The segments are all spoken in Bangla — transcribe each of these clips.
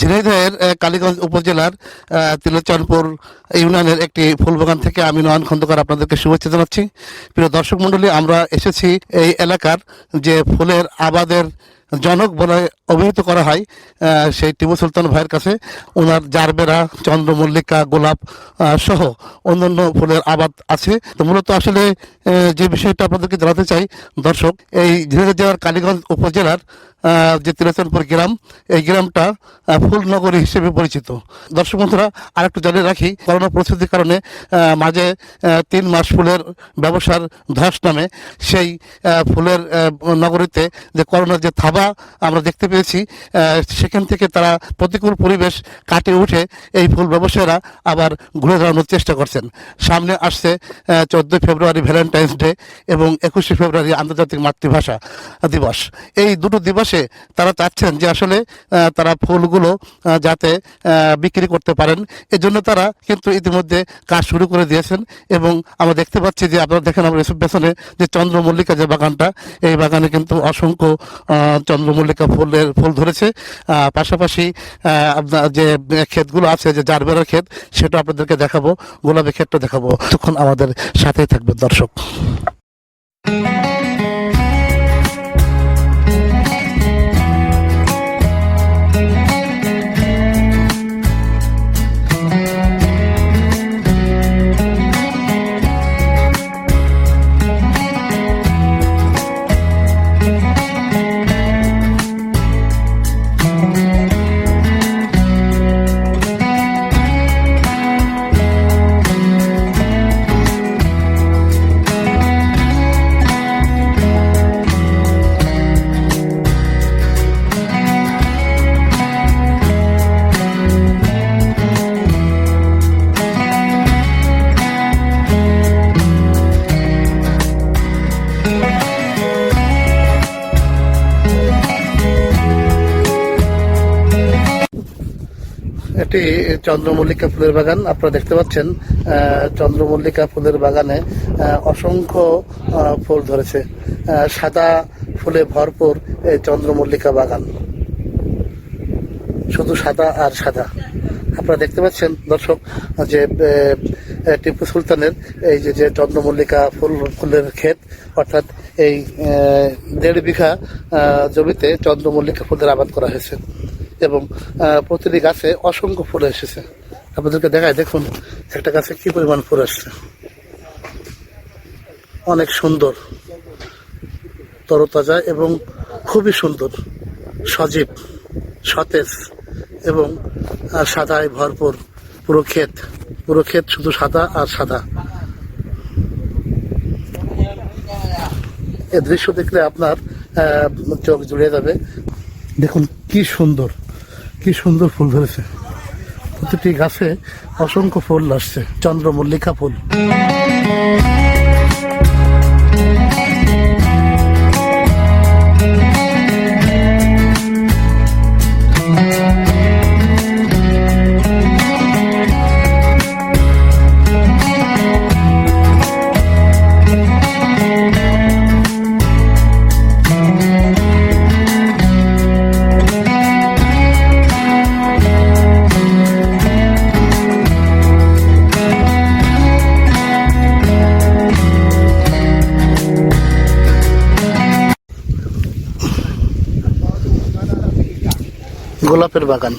ঝিনাইদহের কালীগঞ্জ উপজেলার তিলোচনপুর ইউনিয়নের একটি ফুল বাগান থেকে আমি নয়ন খন্দকার আপনাদেরকে শুভেচ্ছা জানাচ্ছি। প্রিয় দর্শক মণ্ডলী, আমরা এসেছি এই এলাকার যে ফুলের আবাদের জনক বলে অভিহিত করা হয় সেই টিপু সুলতান ভাইয়ের কাছে। ওনার জারবেরা, চন্দ্রমল্লিকা, গোলাপ সহ অন্যান্য ফুলের আবাদ আছে। তো মূলত আসলে যে বিষয়টা আপনাদেরকে জানাতে চাই, দর্শক, এই ঝিনাইদহ জেলার কালীগঞ্জ উপজেলার যে তিলোচনপুর গ্রাম, এই গ্রামটা ফুল নগরী হিসেবে পরিচিত। দর্শক বন্ধুরা আর একটু জানিয়ে রাখি, করোনা পরিস্থিতির কারণে মাঝে তিন মাস ফুলের ব্যবসার ধস নামে সেই ফুলের নগরীতে যে করোনার যে থাবা আমরা দেখতে পেয়েছি সেখান থেকে তারা প্রতিকূল পরিবেশ কাটিয়ে উঠে এই ফুল ব্যবসায়ীরা আবার ঘুরে দাঁড়ানোর চেষ্টা করছেন। সামনে আসছে চোদ্দোই ফেব্রুয়ারি ভ্যালেন্টাইন্স ডে এবং একুশে ফেব্রুয়ারি আন্তর্জাতিক মাতৃভাষা দিবস। এই দুটো দিবসে তারা চাচ্ছেন যে আসলে তারা ফুলগুলো যাতে বিক্রি করতে পারেন। এজন্য তারা কিন্তু ইতিমধ্যে কাজ শুরু করে দিয়েছেন এবং আমরা দেখতে পাচ্ছি যে আপনারা দেখেন আমার এসব পেছনে যে চন্দ্রমল্লিকা যে বাগানটা, এই বাগানে কিন্তু অসংখ্য চন্দ্রমল্লিকা ফুলের ফুল ধরেছে। পাশাপাশি আপনার যে ক্ষেতগুলো আছে, যে জারবেরার ক্ষেত, সেটা আপনাদেরকে দেখাবো গোলাপি ক্ষেতটা দেখাবো। তখন আমাদের সাথেই থাকবে দর্শক। এটি চন্দ্রমল্লিকা ফুলের বাগান আপনারা দেখতে পাচ্ছেন চন্দ্রমল্লিকা ফুলের বাগানে অসংখ্য ফুল ধরেছে। সাদা ফুলে ভরপুর এই চন্দ্রমল্লিকা বাগান। শুধু সাদা আর সাদা। আপনারা দেখতে পাচ্ছেন, দর্শক, যে টিপু সুলতানের এই যে যে চন্দ্রমল্লিকা ফুল, ফুলের ক্ষেত, অর্থাৎ এই দেড় বিঘা জমিতে চন্দ্রমল্লিকা ফুলের আবাদ করা হয়েছে। এবং প্রতিটি গাছে অসংখ্য ফুল এসেছে। আপনাদেরকে দেখায় দেখুন, একটা গাছে কি পরিমাণ ফুল আসছে। অনেক সুন্দর, তরতাজা এবং খুবই সুন্দর, সজীব, সতেজ এবং সাদায় ভরপুর পুরো ক্ষেত। পুরো ক্ষেত শুধু সাদা আর সাদা। এ দৃশ্য দেখলে আপনার চোখ জুড়ে যাবে। দেখুন, কি সুন্দর। কি সুন্দর ফুল ধরেছে। প্রতিটি গাছে অসংখ্য ফুল আসছে চন্দ্রমল্লিকা ফুল। গোলাপের বাগান।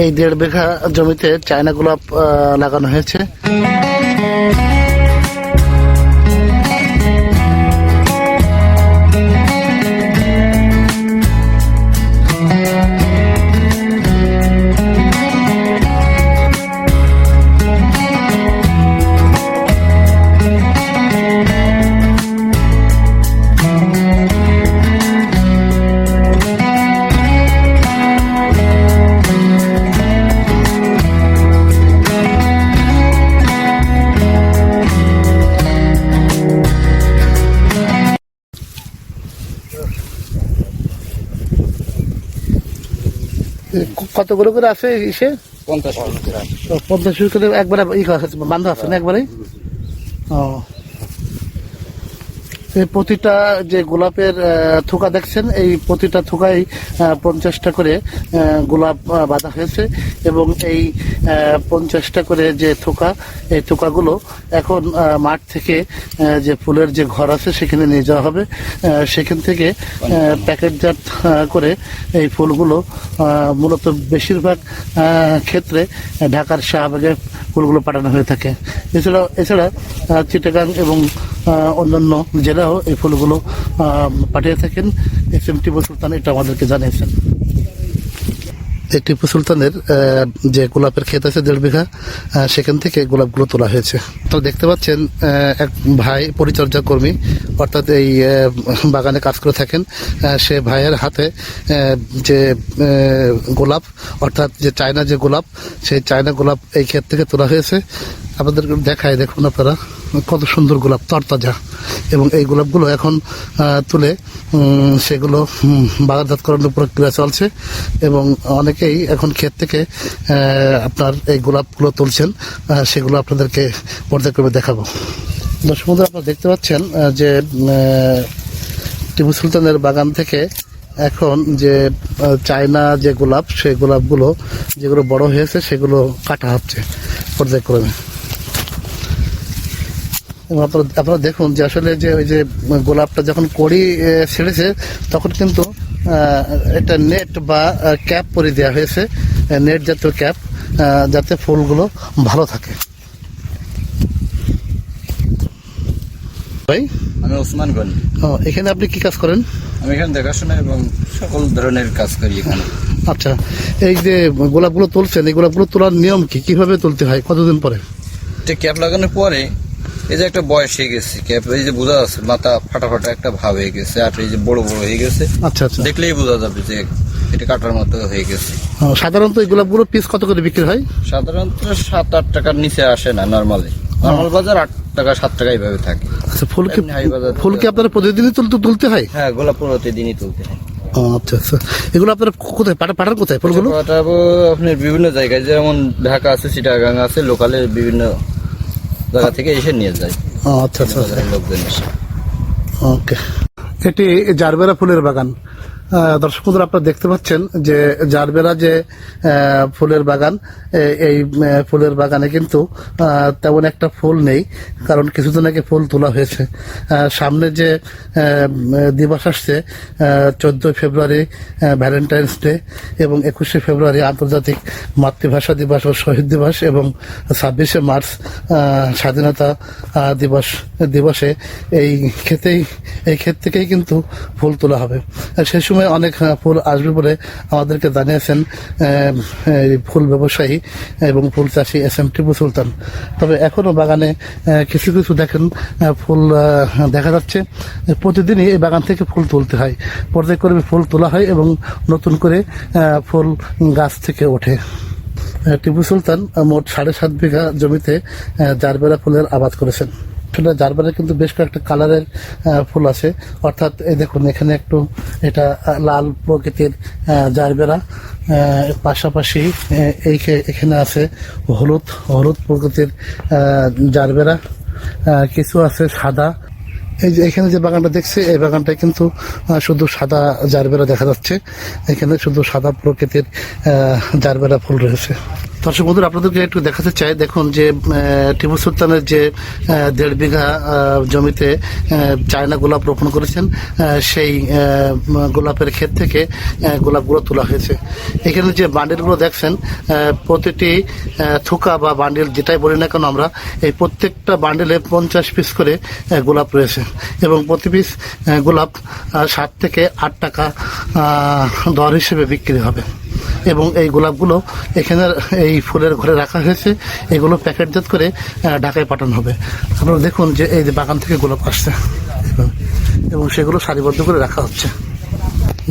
এই দেড় বিঘা জমিতে চায়না গোলাপ লাগানো হয়েছে। কতগুলো করে আছে ইসে? পঞ্চাশ পঞ্চাশ করে একবারে ই আছে, বান্ধব আছে না একবারে ও। প্রতিটা যে গোলাপের থোকা দেখছেন, এই প্রতিটা থোকাই পঞ্চাশটা করে গোলাপ বাঁধা হয়েছে এবং এই পঞ্চাশটা করে যে থোকা, এই থোকাগুলো এখন মাঠ থেকে যে ফুলের যে ঘর আছে সেখানে নিয়ে যাওয়া হবে। সেখান থেকে প্যাকেটজাত করে এই ফুলগুলো মূলত বেশিরভাগ ক্ষেত্রে ঢাকার শাহবাগে ফুলগুলো পাঠানো হয়ে থাকে। এছাড়া এছাড়া চিটাগাং এবং অন্যান্য জেলাও এই ফুলগুলো পাঠিয়ে থাকেন। এস এম টিপু সুলতান এটা আমাদেরকে জানিয়েছেন। এই টিপু সুলতানের যে গোলাপের ক্ষেত আছে দেড় বিঘা সেখান থেকে গোলাপগুলো তোলা হয়েছে। তো দেখতে পাচ্ছেন এক ভাই পরিচর্যা কর্মী, অর্থাৎ এই বাগানে কাজ করে থাকেন। সে ভাইয়ের হাতে যে গোলাপ, অর্থাৎ যে চায়না যে গোলাপ, সেই চায়না গোলাপ এই ক্ষেত থেকে তোলা হয়েছে। আপনাদের দেখায় দেখুন আপনারা, কত সুন্দর গোলাপ, তরতাজা। এবং এই গোলাপগুলো এখন তুলে সেগুলো বাজারজাতকরণের প্রক্রিয়া চলছে। এবং অনেকেই এখন ক্ষেত থেকে আপনার এই গোলাপগুলো তুলছেন। সেগুলো আপনাদেরকে পর্যায়ক্রমে দেখাবো। দর্শক বন্ধুরা, আপনারা দেখতে পাচ্ছেন যে টিপু সুলতানের বাগান থেকে এখন যে চায়না যে গোলাপ সেই গোলাপগুলো যেগুলো বড় হয়েছে, সেগুলো কাটা হচ্ছে পর্যায়ক্রমে। এবং আপনারা আপনারা দেখুন যে আসলে যে ওই যে গোলাপটা যখন কড়ি ছেড়েছে তখন কিন্তু একটা নেট বা ক্যাপ পরে দেওয়া হয়েছে নেট জাতীয় ক্যাপ যাতে ফুলগুলো ভালো থাকে। ভাই? আমি ওসমান গনি। ও, এখানে আপনি কি কাজ করেন? আমি এখানে দেখাশোনা এবং সকল ধরনের কাজ করি এখানে। আচ্ছা এই যে গোলাপগুলো তুলছেন এই গোলাপগুলো তোলার নিয়ম কি? কীভাবে তুলতে হয়? কতদিন পরে? ক্যাপ লাগানোর পরে এই যে একটা বয়স হয়ে গেছে ক্যাপ এই যে বোঝা যাচ্ছে মাথা ফাটা ফাটা একটা ভাব হয়ে গেছে আর এই যে বড় বড় হয়ে গেছে আচ্ছা আচ্ছা। দেখলেই বোঝা যাবে যে এটা কাটার মতো হয়ে গেছে। সাধারণত এই গোলাপগুলো পিস কত করে বিক্রি হয়? সাধারণত সাত আট টাকার নিচে আসে না নর্মালি নর্মাল বাজার আট টাকা সাত টাকা এইভাবে থাকে। আচ্ছা ফুল কি ফুল কি আপনারা প্রতিদিনই তুলতে তুলতে হয়? হ্যাঁ গোলাপ প্রতিদিনই তুলতে হয়। আচ্ছা আচ্ছা। এগুলো আপনার কোথায় পাঠা পাঠান কোথায় ফুলগুলো? পাঠাবো আপনার বিভিন্ন জায়গায় যেমন ঢাকা আছে চিটাগাং আছে লোকালের বিভিন্ন জায়গা থেকে এসে নিয়ে যায়। আচ্ছা আচ্ছা আচ্ছা। লোকজন এসে। ওকে। এটি জারবেরা ফুলের বাগান। দর্শক বন্ধুরা, আপনারা দেখতে পাচ্ছেন যে জারবেরা যে ফুলের বাগান এই ফুলের বাগানে কিন্তু তেমন একটা ফুল নেই, কারণ কিছুদিন আগে ফুল তোলা হয়েছে। সামনে যে দিবস আসছে চোদ্দই ফেব্রুয়ারি ভ্যালেন্টাইন্স ডে এবং একুশে ফেব্রুয়ারি আন্তর্জাতিক মাতৃভাষা দিবস ও শহীদ দিবস এবং ছাব্বিশে মার্চ স্বাধীনতা দিবস, দিবসে এই ক্ষেতেই, এই ক্ষেত থেকেই কিন্তু ফুল তোলা হবে। সেই সময় অনেক ফুল আসবে বলে আমাদেরকে জানিয়েছেন ফুল ব্যবসায়ী এবং ফুল চাষি এস এম টিপু সুলতান। তবে এখনও বাগানে কিছু কিছু দেখেন ফুল দেখা যাচ্ছে প্রতিদিনই এই বাগান থেকে ফুল তুলতে হয়। পর্যায়ক্রমে ফুল তোলা হয় এবং নতুন করে ফুল গাছ থেকে ওঠে। টিপু সুলতান মোট সাড়ে সাত বিঘা জমিতে আহ, জারবেরা ফুলের আবাদ করেছেন। আসলে জারবেরা কিন্তু বেশ কয়েকটা কালারের ফুল আছে। অর্থাৎ এই দেখুন, এখানে একটু এটা লাল প্রকৃতির জারবেরা পাশাপাশি এই এখানে আছে হলুদ হলুদ প্রকৃতির জারবেরা কিছু আছে সাদা। এই যে এখানে যে বাগানটা দেখছি, এই বাগানটায় কিন্তু শুধু সাদা জারবেরা দেখা যাচ্ছে। এখানে শুধু সাদা প্রকৃতির জারবেরা ফুল রয়েছে। দর্শক বন্ধুরা, আপনাদেরকে একটু দেখাতে চাই। দেখুন যে টিপু সুলতানের যে দেড় বিঘা জমিতে চায়না গোলাপ রোপণ করেছেন সেই গোলাপের ক্ষেত থেকে গোলাপগুলো তোলা হয়েছে। এখানে যে বান্ডিলগুলো দেখছেন প্রতিটি থুকা বা বান্ডিল যেটাই বলি না কেন আমরা, এই প্রত্যেকটা বান্ডিলে পঞ্চাশ পিস করে গোলাপ রয়েছে। এবং প্রতি পিস গোলাপ সাত থেকে আট টাকা দর হিসেবে বিক্রি হবে। এবং এই গোলাপগুলো এখানে এই ফুলের ঘরে রাখা হয়েছে। এগুলো প্যাকেটজাত করে ঢাকায় পাঠানো হবে। আপনারা দেখুন যে এই যে বাগান থেকে গোলাপ আসছে। এবং সেগুলো সারিবদ্ধ করে রাখা হচ্ছে।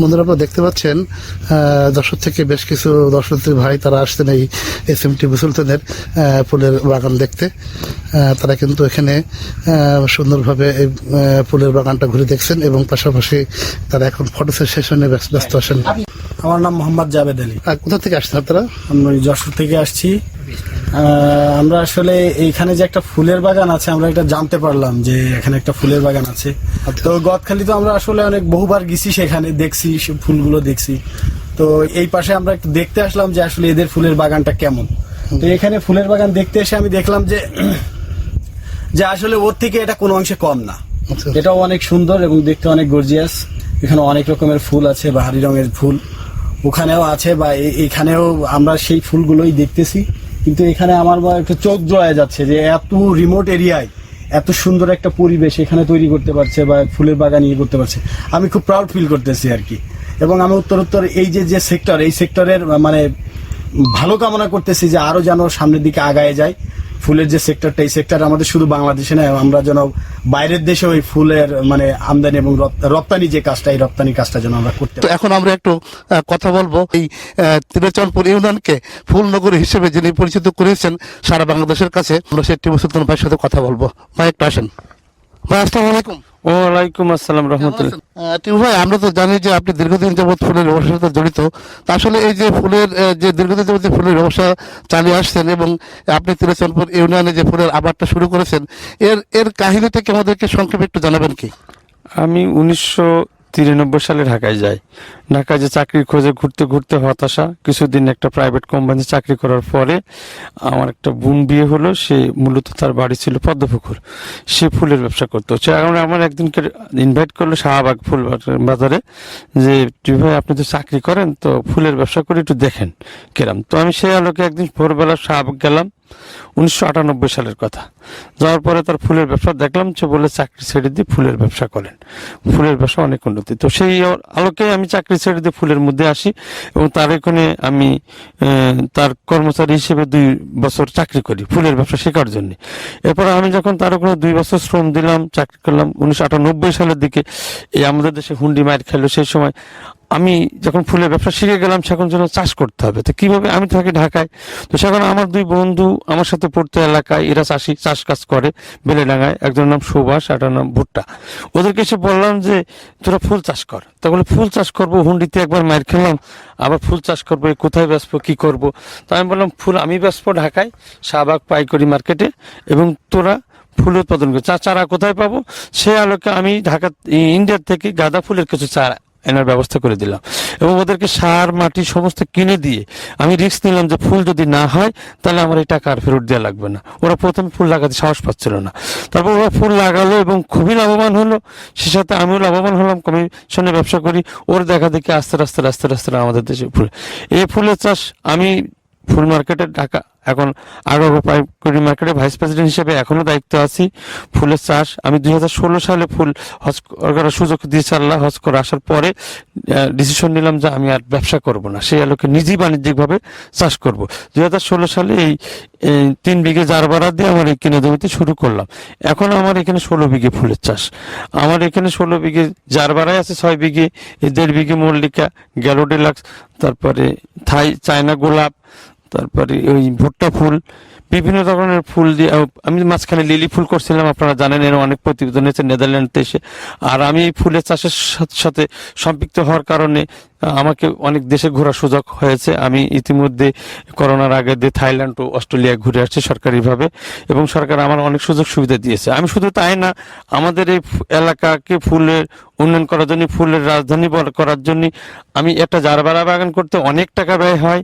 বন্ধুরা, আপনারা দেখতে পাচ্ছেন যশোর থেকে বেশ কিছু দর্শনার্থী ভাই তারা আসছেন এই এস এম টি সুলতানের ফুলের বাগান দেখতে। তারা কিন্তু এখানে সুন্দরভাবে এই ফুলের বাগানটা ঘুরে দেখছেন এবং পাশাপাশি তারা এখন ফটো সেশনে ব্যস্ত আছেন। আমার নাম মোহাম্মদ জাবেদ আলী। কোথা থেকে আসছেন আপনারা? আমরা যশোর থেকে আসছি। আমরা আসলে এইখানে যে একটা ফুলের বাগান আছে আমরা এটা জানতে পারলাম যে এখানে একটা ফুলের বাগান আছে। তো গদখালি তো আমরা আসলে অনেক বহুবার গেছি সেখানে দেখছি ফুলগুলো দেখছি। তো এই পাশে আমরা একটু দেখতে আসলাম যে আসলে এদের ফুলের বাগানটা কেমন। তো এখানে ফুলের বাগান দেখতে এসে আমি দেখলাম যে যে আসলে ওর থেকে এটা কোনো অংশে কম না। আচ্ছা। এটাও অনেক সুন্দর এবং দেখতে অনেক গর্জিয়াস এখানে অনেক রকমের ফুল আছে বাহারি রঙের ফুল। ওখানেও আছে বা এখানেও আমরা সেই ফুলগুলোই দেখতেছি। কিন্তু এখানে আমার একটু চোখ জড়ায় যাচ্ছে যে এত রিমোট এরিয়ায় এত সুন্দর একটা পরিবেশ এখানে তৈরি করতে পারছে বা ফুলের বাগান ইয়ে করতে পারছে। আমি খুব প্রাউড ফিল করতেছি আর কি। এবং আমি উত্তর উত্তর এই যে যে সেক্টর এই সেক্টরের মানে ভালো কামনা করতেছি যে আরও যেন সামনের দিকে আগায় যায়। ফুলের যে সেক্টরটা এই সেক্টর আমাদের শুধু বাংলাদেশে নয় আমরা যেন বাইরের দেশে ওই ফুলের মানে আমদানি এবং রপ্তানি যে কাজটা এই রপ্তানি কাজটা যেন আমরা করতে তো এখন আমরা একটু কথা বলব। এই ত্রিলোচনপুর ইউনিয়নকে ফুলনগরী হিসেবে যিনি পরিচিত করেছেন সারা বাংলাদেশের কাছে আমরা সেই টিপু সুলতান ভাইয়ের সাথে কথা বলব। ভাই একটু আসেন। ভাই আসসালামু আলাইকুম। ওয়ালাইকুম আসসালাম রহমতুল্লাহ। টিপু ভাই আমরা তো জানি যে আপনি দীর্ঘদিন যাবৎ ফুলের ব্যবসার সাথে জড়িত। তা আসলে এই যে ফুলের যে দীর্ঘদিন যাবৎ ফুলের ব্যবসা চালিয়ে আসছেন এবং আপনি ত্রিলোচনপুর ইউনিয়নে যে ফুলের আবারটা শুরু করেছেন এর এর কাহিনীটাকে আমাদেরকে সংক্ষেপে একটু জানাবেন কি? আমি উনিশশো তিরানব্বই সালে ঢাকায় যায়। ঢাকায় যে চাকরির খোঁজে ঘুরতে ঘুরতে হতাশা, কিছুদিন একটা প্রাইভেট কোম্পানি চাকরি করার পরে আমার একটা বোন বিয়ে হলো, সে মূলত তার বাড়ি ছিল পদ্মপুকুর। সে ফুলের ব্যবসা করতো। সে এখন আমার একদিনকে ইনভাইট করল শাহবাগ ফুল বাজারে যে ভাই, আপনি তো চাকরি করেন, তো ফুলের ব্যবসা করে একটু দেখেন কেরাম। তো আমি সেই আলোকে একদিন ভোরবেলা শাহবাগ গেলাম। উনিশশো আটানব্বই সালের কথা। যাওয়ার পরে তার ফুলের ব্যবসা দেখলাম, সে বলে চাকরি ছেড়ে দিয়ে ফুলের ব্যবসা করেন। ফুলের ব্যবসা অনেক উন্নতি। তো সেই আলোকে আমি চাকরি ছেড়ে দিয়ে ফুলের মধ্যে আসি এবং তার এখানে আমি তার কর্মচারী হিসেবে দুই বছর চাকরি করি, ফুলের ব্যবসা শেখার জন্য। এরপর আমি যখন তার ওখানে দুই বছর শ্রম দিলাম, চাকরি করলাম, উনিশশো আটানব্বই সালের দিকে, এই আমাদের দেশে হুন্ডি মায়ের খেলো। সেই সময় আমি যখন ফুলের ব্যবসা শিখে গেলাম, সেখন যেন চাষ করতে হবে। তো কীভাবে আমি থাকি ঢাকায়? তো সেখানে আমার দুই বন্ধু আমার সাথে পড়তে এলাকায়, এরা চাষি, চাষ কাজ করে বেলেডাঙ্গায়। একজনের নাম সুভাষ একটার নাম ভুট্টা। ওদেরকে এসে বললাম যে, তোরা ফুল চাষ কর। তা বলে, ফুল চাষ করব? হুন্ডিতে একবার মার খেলাম। আবার ফুল চাষ করব? কোথায় বেচবো কি করব? তো আমি বললাম, ফুল, আমি বেচবো ঢাকায়, শাহবাগ, পাইকারি মার্কেটে এবং তোরা ফুল উৎপাদন করি। চা, চারা কোথায় পাবো? সে আলোকে আমি ঢাকা, ইন্ডিয়ার থেকে গাঁদা ফুলের কিছু চারা এনার ব্যবস্থা করে দিলাম। এবং ওদেরকে সার, মাটি সমস্ত কিনে দিয়ে আমি রিস্ক নিলাম যে ফুল যদি না হয়, তাহলে আমার এই টাকা আর ফেরত দেওয়া লাগবে না। ওরা প্রথম ফুল লাগাতে সাহস পাচ্ছিল না। তারপর ওরা ফুল লাগালো এবং খুবই লাভবান হলো। সে সাথে আমিও লাভবান হলাম কমিশনে ব্যবসা করি। ওর দেখা দেখি আস্তে আস্তে আস্তে আস্তে আমাদের দেশে ফুল এই ফুলের চাষ আমি ফুল মার্কেটে ঢাকা এখন আগাগো পাইকারি মার্কেটে ভাইস প্রেসিডেন্ট হিসেবে এখনও দায়িত্ব আছি। ফুলের চাষ, আমি দুই হাজার ষোলো সালে ফুল হজ করার সুযোগ দিয়েছে আল্লাহ, হজ করে আসার পরে ডিসিশন নিলাম যে আমি আর ব্যবসা করব না। সেই আলোকে নিজেই বাণিজ্যিকভাবে চাষ করব। দুই হাজার ষোলো সালে এই তিন বিঘে জারবারা দিয়ে আমার এই কিনে জমিতে শুরু করলাম। এখন আমার এখানে ষোলো বিঘে ফুলের চাষ। আমার এখানে ষোলো বিঘে জারবারায় আছে ছয় বিঘে দেড় বিঘে মল্লিকা গ্যালোডেলাক্স তারপরে থাই, চায়না গোলাপ তারপরে ওই ভুট্টা ফুল, বিভিন্ন ধরনের ফুল দিয়ে আমি মাঝখানে লিলি ফুল করছিলাম, আপনারা জানেন, এর অনেক প্রতিবেদন হয়েছে নেদারল্যান্ড দেশে আর আমি এই ফুলের চাষের সাথে সম্পৃক্ত হওয়ার কারণে আমাকে অনেক দেশে ঘোরার সুযোগ হয়েছে। আমি ইতিমধ্যে করোনার আগে দিয়ে থাইল্যান্ড ও অস্ট্রেলিয়া ঘুরে আসছি সরকারিভাবে এবং সরকার আমার অনেক সুযোগ সুবিধা দিয়েছে। আমি শুধু তাই না, আমাদের এই এলাকাকে ফুলের উন্নয়ন করার জন্য, ফুলের রাজধানী করার জন্য আমি একটা জারবারা বাগান করতে অনেক টাকা ব্যয় হয়,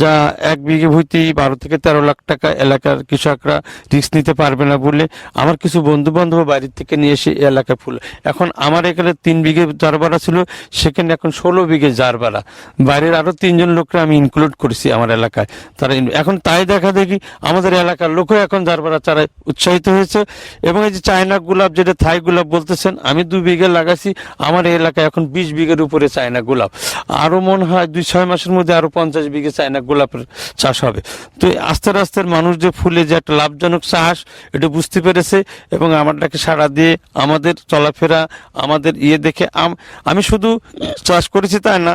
যা এক বিঘে ভুইতেই বারো থেকে তেরো লাখ টাকা এলাকার কৃষকরা রিস্ক নিতে পারবে না বলে আমার কিছু বন্ধু বান্ধব বাড়ির থেকে নিয়ে এসে এই এলাকায় ফুল। এখন আমার এখানে তিন বিঘে জারবারা ছিল, সেখানে এখন ষোলো বিঘে জারবারা বাইরের আরও তিনজন লোককে আমি ইনক্লুড করেছি আমার এলাকায়। তারা এখন তাই দেখা দেখি আমাদের এলাকার লোকও এখন জারবারা চারায় উৎসাহিত হয়েছে। এবং এই যে চায়না গোলাপ যেটা থাই গোলাপ বলতেছেন, আমি দু বিঘে লাগাইছি, আমার এলাকায় এখন বিশ বিঘের উপরে চায়না গোলাপ। আরও মনে হয় দুই, ছয় মাসের মধ্যে আরও পঞ্চাশ বিঘে চায়না গোলাপের চাষ হবে। তো আস্তে আস্তে মানুষ যে ফুলে যে একটা লাভজনক চাষ, এটা বুঝতে পেরেছে এবং আমারটাকে সাড়া দিয়ে আমাদের চলাফেরা, আমাদের ইয়ে দেখে আম- শুধু চাষ করেছি তাই না,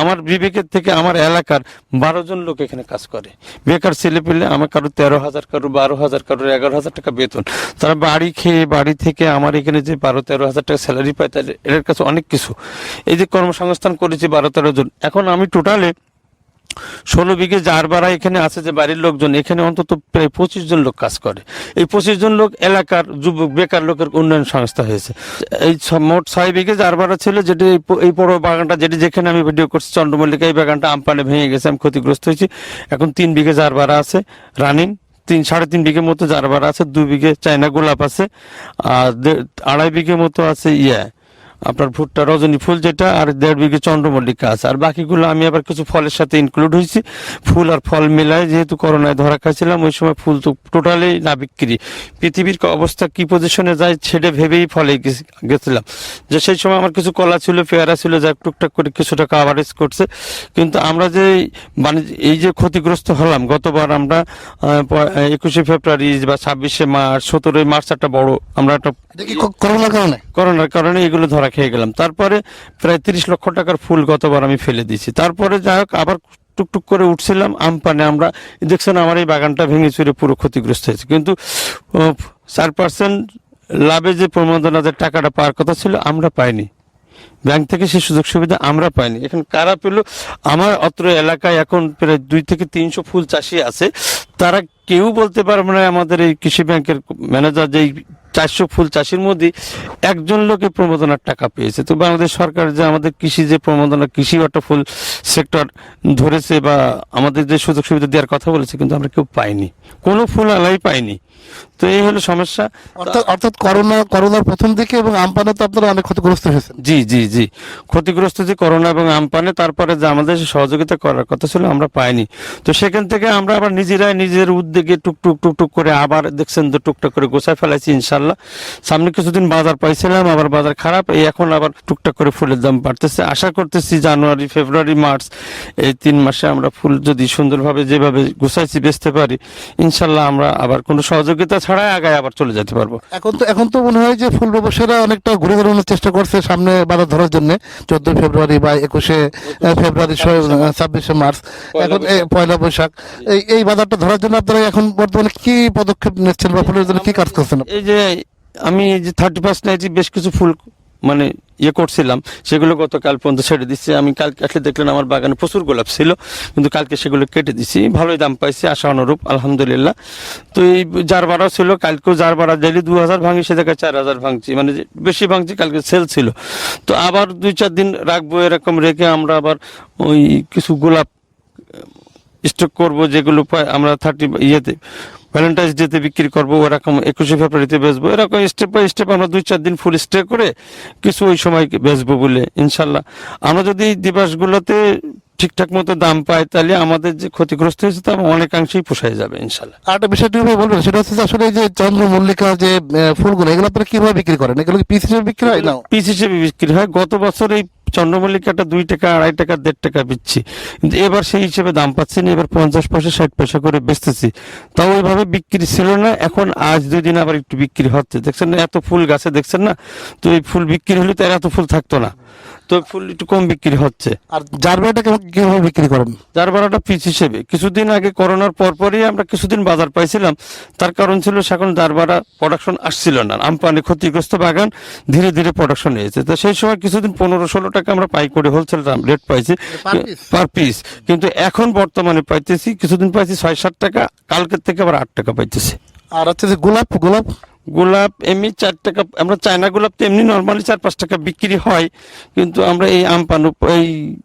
আমার বিবেকের থেকে আমার এলাকার বারো জন লোক এখানে কাজ করে। বেকার ছেলে পেলে আমার কারও তেরো হাজার, কারও বারো হাজার, কারও এগারো হাজার টাকা বেতন। তারা বাড়ি খেয়ে, বাড়ি থেকে আমার এখানে যে বারো তেরো হাজার টাকা স্যালারি পায়, তাদের এর কাছে অনেক কিছু। এই যে কর্মসংস্থান করেছি বারো তেরো জন, এখন আমি টোটালে ষোলো বিঘে যার বাড়া এখানে আছে যে বাড়ির লোকজন, এখানে অন্তত প্রায় পঁচিশ জন লোক কাজ করে। এই পঁচিশ জন লোক এলাকার যুবক, বেকার লোকের উন্নয়ন সংস্থা হয়েছে। এই মোট ছয় বিঘে যার বাড়া ছিল যেটি এই বড় বাগানটা যেটি যেখানে আমি ভিডিও করছি, চন্দ্রমল্লিকা, এই বাগানটা আমপানে ভেঙে গেছে, আমি ক্ষতিগ্রস্ত হয়েছি। এখন তিন বিঘে যার বাড়া আছে, রানিং, তিন, সাড়ে তিন বিঘে মতো যার বাড়া আছে দুই বিঘে চায়না গোলাপ আছে, আর দে- আড়াই বিঘে মতো আছে ইয়ে। আপনার ভুট্টা রজনী ফুল যেটা আর দেড় বিঘে চন্দ্রমল্লিকা আছে। আর বাকিগুলো আমি আবার কিছু ফলের সাথে ইনক্লুড হয়েছি। ফুল আর ফল মেলায় যেহেতু করোনায় ধরা খাইছিলাম ওই সময় ফুল তো টোটালি না বিক্রি। পৃথিবীর অবস্থা কি পজিশনে যায় ছেড়ে ভেবেই ফলে গেছি- গেছিলাম। যে সেই সময় আমার কিছু কলা ছিল পেয়ারা ছিল যা টুকটাক করে কিছু টাকা আভারেজ করছে। কিন্তু আমরা যে বাণিজ্য এই যে ক্ষতিগ্রস্ত হলাম গতবার আমরা একুশে ফেব্রুয়ারি বা ছাব্বিশে মার্চ সতেরোই মার্চ একটা বড় আমরা একটা করোনার কারণে? করোনার কারণে এগুলো ধরা খেয়ে গেলাম। তারপরে প্রায় তিরিশ লক্ষ টাকার ফুল গতবার আমি ফেলে দিয়েছি। তারপরে যাই হোক, আবার টুকটুক করে উঠছিলাম আমপানে আমরা, দেখছেন আমার এই বাগানটা ভেঙে চুরে পুরো ক্ষতিগ্রস্ত হয়েছে। কিন্তু চার পার্সেন্ট লাভে যে প্রণোদনাদের টাকাটা পাওয়ার কথা ছিল, আমরা পাইনি। ব্যাংক থেকে সেই সুযোগ সুবিধা আমরা পাইনি। এখন কারা পেল? আমার অত্র এলাকায় এখন প্রায় দুই থেকে তিনশো ফুল চাষি আছে। তারা কেউ বলতে পারবে না আমাদের এই কৃষি ব্যাংকের ম্যানেজার যেই চারশো ফুল চাষির মধ্যে একজন লোকে প্রমোদনার টাকা পেয়েছে। তো বাংলাদেশ সরকার যে আমাদের কৃষি যে প্রমোদনা কৃষি একটা ফুল সেক্টর ধরেছে বা আমাদের যে সুযোগ সুবিধা দেওয়ার কথা বলেছে কিন্তু আমরা কেউ পাইনি। কোনো ফুল আলাই পাইনি। তো এই হলো সমস্যা। অর্থাৎ অর্থাৎ করোনা করোনার প্রথম দিকে এবং আমপানে তো আপনারা অনেক ক্ষতিগ্রস্ত হয়েছেন। জি জি জি। ক্ষতিগ্রস্ত যে করোনা এবং আমপানে তারপরে যে আমাদের সহযোগিতা করার কথা ছিল আমরা পাইনি। তো সেখান থেকে আমরা আবার নিজেরাই নিজের উদ্যোগে টুকটুক টুকটুক করে আবার দেখছেন যে টুকটাক করে গোছায় ফেলাইছি ইনশাল্লাহ সামনে কিছুদিন বাজার পাইছিলাম আবার বাজার খারাপ এই এখন আবার টুকটাক করে ফুলের দাম বাড়তেছে। আশা করতেছি জানুয়ারি ফেব্রুয়ারি মার্চ এই তিন মাসে আমরা ফুল যদি সুন্দরভাবে যেভাবে গুছাইছি বেচতে পারি ইনশাল্লাহ আমরা আবার কোনো সহযোগিতা ছাড়াই আগায় আবার চলে যেতে পারব। এখন তো এখন তো মনে হয় যে ফুল ব্যবসায়ীরা অনেকটা ঘুরে দাঁড়ানোর চেষ্টা করছে সামনে বাধা ধরার জন্য। চোদ্দই ফেব্রুয়ারি বা একুশে ফেব্রুয়ারি ছাব্বিশে মার্চ এখন পয়লা বৈশাখ। এই এই বাজারটা ধরার জন্য আপনারা এখন বর্তমানে কি পদক্ষেপ নিচ্ছেন বা ফুলের জন্য কি কাজ করছেন? এই যে আমি যে থার্টি ফার্স্ট নাইটে বেশ কিছু ফুল মানে ইয়ে করছিলাম, সেগুলো গতকাল পর্যন্ত ছেড়ে দিচ্ছি। আমি কালকে আসলে দেখলেন আমার বাগানে প্রচুর গোলাপ ছিল, কিন্তু কালকে সেগুলো কেটে দিছি ভালোই দাম পাইছি, আশা অনুরূপ, আলহামদুলিল্লাহ। তো এই যার বাড়া ছিল, কালকেও যার বাড়া ডেলি দু হাজার ভাঙি, সে জায়গায় চার হাজার ভাঙছি। মানে বেশি ভাঙছি, কালকে সেল ছিল। তো আবার দুই চার দিন রাখব এরকম রেখে আমরা আবার ওই কিছু গোলাপ স্টক করব, যেগুলো আমরা থার্টি ইয়েতে ভ্যালেন্টাইন্স ডেতে বিক্রি করব ওরকম একুশে ফেব্রুয়ারিতে বেচবো এরকম স্টেপ বাই স্টেপ আমরা দুই চার দিন ফুল স্টে করে কিছু ওই সময় বেচবো বলে ইনশাল্লাহ। আমরা যদি এই দিবসগুলোতে ঠিকঠাক মতো দাম পাই তাহলে আমাদের যে ক্ষতিগ্রস্ত হয়েছে তা অনেকাংশেই পোষায় যাবে ইনশাল্লাহ। আর একটা বিষয় কীভাবে বলবেন সেটা হচ্ছে আসলে যে চন্দ্রমল্লিকা যে ফুলগুলো এগুলো আপনারা কীভাবে বিক্রি করেন? এগুলো পিস হিসেবে বিক্রি হয়? না পিস হিসেবে বিক্রি হয়। গত বছর এই চন্দ্রমল্লিকাটা দুই টাকা, আড়াই টাকা, দেড় টাকা বিচ্ছি। কিন্তু এবার সেই হিসেবে দাম পাচ্ছি না, এবার পঞ্চাশ পয়সা, ষাট পয়সা করে বেচতেছি। তাও ওইভাবে বিক্রি ছিল না, এখন আজ দুই দিন আবার একটু বিক্রি হচ্ছে। দেখছেন না, এত ফুল গাছে, দেখছেন না? তো এই ফুল বিক্রি হলে তো এত ফুল থাকতো না। তো ফুল একটু কম বিক্রি হচ্ছে। আর জারবাটা কেমন কীভাবে বিক্রি করেন? ভাড়াটা পিস হিসেবে। কিছুদিন আগে করোনার পরপরই আমরা কিছুদিন বাজার পাইছিলাম। তার কারণ ছিল সেখন ভাড়া প্রোডাকশন আসছিল না। আমপানি ক্ষতিগ্রস্ত বাগান ধীরে ধীরে প্রোডাকশন হয়েছে তো সেই সময় কিছুদিন পনেরো ষোলো টাকা আমরা পাই করে হোলসেল রেট পাইছি। পার পিস কিন্তু এখন বর্তমানে পাইতেছি কিছুদিন পাইছি ছয় সাত টাকা কালকের থেকে আবার আট টাকা পাইতেছি। আর হচ্ছে যে গোলাপ গোলাপ? গোলাপ, এমনি চার টাকা, আমরা চায়না গোলাপ তো এমনি নর্মালি চার, পাঁচ টাকা বিক্রি হয়। কিন্তু আমরা এই আম আমপান এই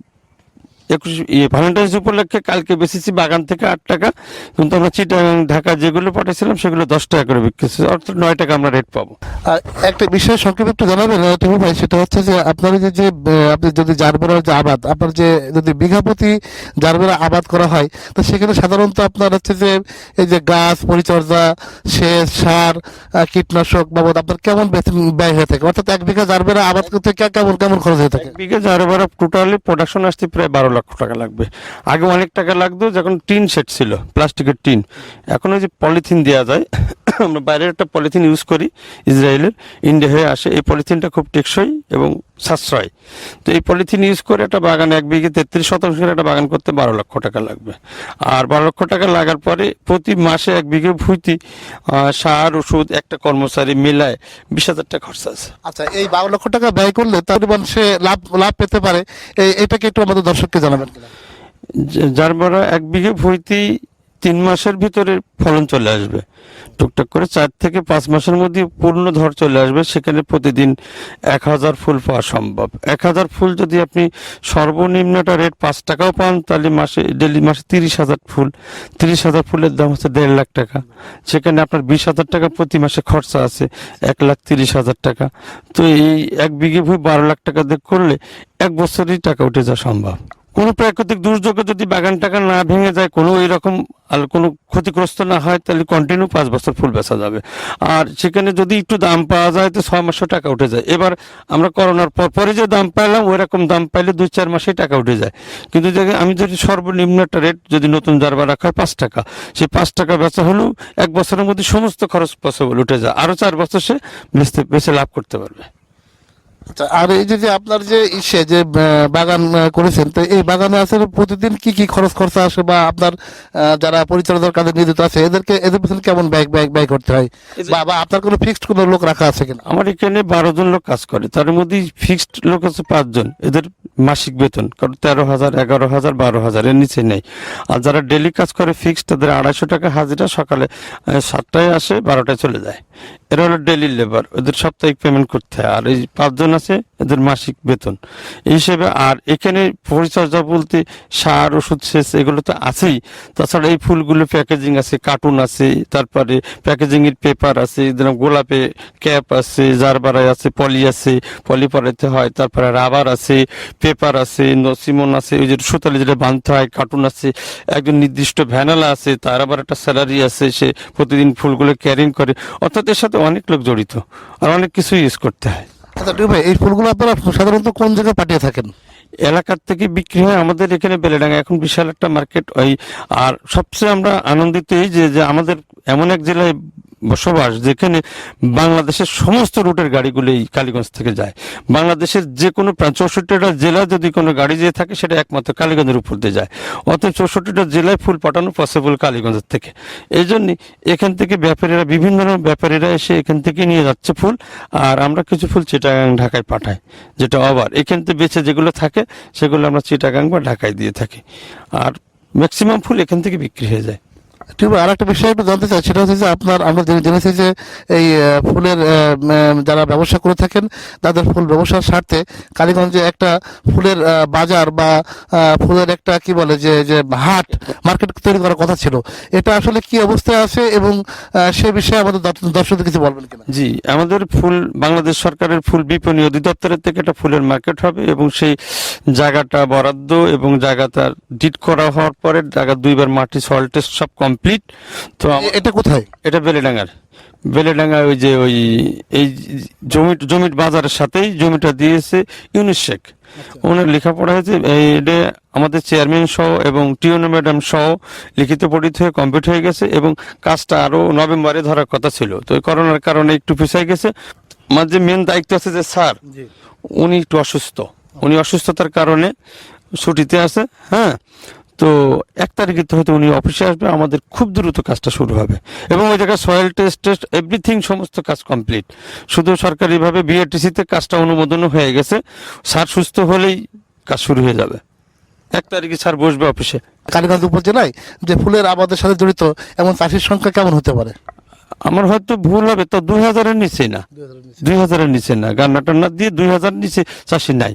একুশ ইয়ে ভ্যালেন্টাইন্স উপলক্ষে কালকে বেশিছি বাগান থেকে আট টাকা। কিন্তু আমরা চিটাগাং ঢাকা যেগুলো পাঠিয়েছিলাম সেগুলো দশ টাকা করে বিক্রি হচ্ছে। অর্থাৎ নয় টাকা আমরা রেট পাবো। আর একটা বিষয় সংক্ষেপে একটু জানাবেন টিপু ভাই সেটা হচ্ছে যে আপনার যে যে আপনি যদি জারবেরার যে আবাদ আপনার যে যদি বিঘা প্রতি জারবেরা আবাদ করা হয় তো সেখানে সাধারণত আপনার হচ্ছে যে এই যে গাছ পরিচর্যা সেচ সার কীটনাশক বাবদ আপনার কেমন ব্যয় হয়ে থাকে? অর্থাৎ এক বিঘা জারবেরা আবাদ করতে কে- কেমন কেমন খরচ হয়ে থাকে? বিঘে যারে টোটালি প্রোডাকশন আসতে প্রায় বারো লক্ষ টাকা লাগবে। আগে অনেক টাকা লাগতো, যখন টিন সেট ছিল, প্লাস্টিকের টিন। এখন ওই যে পলিথিন দেওয়া যায় আমরা বাইরের একটা পলিথিন ইউজ করি ইসরায়েলের ইন্ডিয়া হয়ে আসে। এই পলিথিনটা খুব টেকসই এবং সাশ্রয়। তো এই পলিথিন ইউজ করে একটা বাগান এক বিঘে তেত্রিশ শতাংশের একটা বাগান করতে বারো লক্ষ টাকা লাগবে। আর বারো লক্ষ টাকা লাগার পরে প্রতি মাসে এক বিঘে ভুইতি সার ওষুধ একটা কর্মচারী মিলায় বিশ হাজার টাকা খরচা আছে। আচ্ছা এই বারো লক্ষ টাকা ব্যয় করলে তার পরিমাণ সে লাভ লাভ পেতে পারে। এই- এটাকে একটু আমাদের দর্শককে জানাবেন যার বড় এক বিঘে ভুইতি তিন মাসের ভিতরে ফলন চলে আসবে। টুকটাক করে চার থেকে পাঁচ মাসের মধ্যে পূর্ণ ধর চলে আসবে। সেখানে প্রতিদিন এক হাজার ফুল পাওয়া সম্ভব। এক হাজার ফুল যদি আপনি সর্বনিম্নটা রেট পাঁচ টাকাও পান, তাহলে মাসে ডেলি মাসে তিরিশ হাজার ফুল। তিরিশ হাজার ফুলের দাম হচ্ছে দেড় লাখ টাকা। সেখানে আপনার বিশ হাজার টাকা প্রতি মাসে খরচা আছে, এক লাখ তিরিশ হাজার টাকা। তো এই এক বিঘে ভুই বারো লাখ টাকা দিয়ে করলে এক বছরই টাকা উঠে যাওয়া সম্ভব। কোনো প্রাকৃতিক দুর্যোগে যদি বাগান টাকা না ভেঙে যায়, কোনো এরকম আর কোনো ক্ষতিগ্রস্ত না হয়, তাহলে কন্টিনিউ পাঁচ বছর ফুল বেচা যাবে। আর সেখানে যদি একটু দাম পাওয়া যায়, তো ছয় মাসে টাকা উঠে যায়। এবার আমরা করোনার পর, পরে যে দাম পাইলাম ওই রকম দাম পাইলে দুই চার মাসে টাকা উঠে যায়। কিন্তু আমি যদি সর্বনিম্ন একটা রেট যদি নতুন জারবা রাখা হয় পাঁচ টাকা, সেই পাঁচ টাকা বেচা হলেও এক বছরের মধ্যে সমস্ত খরচ পসিবল উঠে যায়। আরও চার বছর সে বেচতে বেচে লাভ করতে পারবে। আচ্ছা আর এই যে আপনার যে ইসে যে বাগান করেছেন তো এই বাগানে আসলে প্রতিদিন কি কি খরচ খরচা আসে বা আপনার যারা পরিচালনার কাজে নিয়োজিত আছে এদেরকে এদের পেছনে কেমন ব্যয় ব্যয় ব্যয় করতে হয়? বা বা আপনার কোনো ফিক্সড কোনো লোক রাখা আছে কিনা? আমার এখানে বারো জন লোক কাজ করে তার মধ্যে ফিক্সড লোক আছে পাঁচজন এদের মাসিক বেতন কারণ তেরো হাজার এগারো হাজার বারো হাজার এর নিচে নেই। আর যারা ডেলি কাজ করে ফিক্সড তাদের আড়াইশো টাকা হাজিরা সকালে সাতটায় আসে বারোটায় চলে যায়। এরা হলো ডেলি লেবার ওদের সাপ্তাহিক পেমেন্ট করতে হয়। আর এই পাঁচজন আছে এদের মাসিক বেতন। এই হিসেবে আর এখানে পরিচর্যা বলতে সার, ওষুধ, সেচ এগুলো তো আছেই। তাছাড়া এই ফুলগুলো প্যাকেজিং আছে কার্টুন আছে, তারপরে প্যাকেজিং এর পেপার আছে গোলাপে ক্যাপ আছে জারবারাই আছে পলি আছে পলি পরাইতে হয়, তারপরে রাবার আছে পেপার আছে নসিমন আছে, ওই যে সুতালে যেটা বাঁধতে হয় কার্টুন আছে, একজন নির্দিষ্ট ভ্যানালা আছে, তার আবার একটা স্যালারি আছে, সে প্রতিদিন ফুলগুলো ক্যারিং করে। অর্থাৎ এর সাথে অনেক লোক জড়িত, আর অনেক কিছু ইউজ করতে হয়। আচ্ছা এই ফুলগুলো আপনারা সাধারণত কোন জায়গায় পাঠিয়ে থাকেন? এলাকার থেকে বিক্রি হয় আমাদের এখানে বেলেডাঙ্গা। এখন বিশাল একটা মার্কেট, ওই, আর সবচেয়ে আমরা আনন্দিত এই যে আমাদের এমন এক জেলায় বসবাস, যেখানে বাংলাদেশের সমস্ত রুটের গাড়িগুলো কালীগঞ্জ থেকে যায়। বাংলাদেশের যে কোনো চৌষট্টিটা জেলা যদি কোনো গাড়ি যেয়ে থাকে, সেটা একমাত্র কালীগঞ্জের উপর দিয়ে যায়। অতএব চৌষট্টিটা জেলায় ফুল পাঠানো পসিবল কালীগঞ্জের থেকে। এই জন্যে এখান থেকে ব্যাপারীরা, বিভিন্ন রকম ব্যাপারীরা এসে এখান থেকে নিয়ে যাচ্ছে ফুল, আর আমরা কিছু ফুল চিটাগাং ঢাকায় পাঠাই, যেটা আবার এখান থেকে বেঁচে যেগুলো থাকে, সেগুলো আমরা চিটাগাং বা ঢাকায় দিয়ে থাকি। আর ম্যাক্সিমাম ফুল এখান থেকে বিক্রি হয়ে যায়। আছে আর একটা বিষয় একটু জানতে চাই, সেটা হচ্ছে যে আপনার, আমরা জেনেছি যে এই ফুলের যারা ব্যবসা করে থাকেন, তাদের ফুল ব্যবসার স্বার্থে কালীগঞ্জে একটা ফুলের বাজার বা ফুলের একটা কি বলে যে যে হাট, মার্কেট তৈরি করার কথা ছিল। এটা আসলে কি অবস্থায় আছে এবং সে বিষয়ে আমাদের দর্শ- দর্শকদের কিছু বলবেন কিনা? জি, আমাদের ফুল, বাংলাদেশ সরকারের ফুল বিপণী অধিদপ্তরের থেকে একটা ফুলের মার্কেট হবে এবং সেই জায়গাটা বরাদ্দ এবং জায়গাটা ডিট করা হওয়ার পরে জায়গা দুইবার মাটি সয়েল টেস্ট সব কমপ্লিট তো এটা কোথায়? এটা বেলেডাঙ্গার। বেলেডাঙ্গা ওই যে ওই এই জমি জমির বাজারের সাথেই জমিটা দিয়েছে ইউনিস শেখ। ওনার লেখাপড়া হয়েছে এই এটা আমাদের চেয়ারম্যান সহ এবং টিউনো ম্যাডাম সহ লিখিত পঠিত হয়ে কমপ্লিট হয়ে গেছে এবং কাজটা আরও নভেম্বরে ধরার কথা ছিল। তো এই করোনার কারণে একটু পিছাই গেছে। আমার যে মেন দায়িত্ব আছে যে স্যার উনি একটু অসুস্থ। উনি অসুস্থতার কারণে ছুটিতে আছে হ্যাঁ? তো এক তারিখে তো হয়তো উনি অফিসে আসবে আমাদের খুব দ্রুত কাজটা শুরু হবে। এবং ওই জায়গায় সয়েল টেস্ট টেস্ট এভরিথিং সমস্ত কাজ কমপ্লিট শুধু সরকারিভাবে বিআরটিসিতে কাজটা অনুমোদনও হয়ে গেছে। স্যার সুস্থ হলেই কাজ শুরু হয়ে যাবে। এক তারিখে স্যার বসবে অফিসে কালীগঞ্জ উপজেলায় যে ফুলের আবাদের সাথে জড়িত এমন চাষির সংখ্যা কেমন হতে পারে? আমার হয়তো ভুল হবে তো দুই হাজারের নিচে না। দুই হাজারের নিচে না। গান্না টান্না দিয়ে দুই হাজার নিচে চাষি নাই।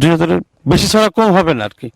দুই হাজারের বেশি ছাড়া কম হবে না আর কি।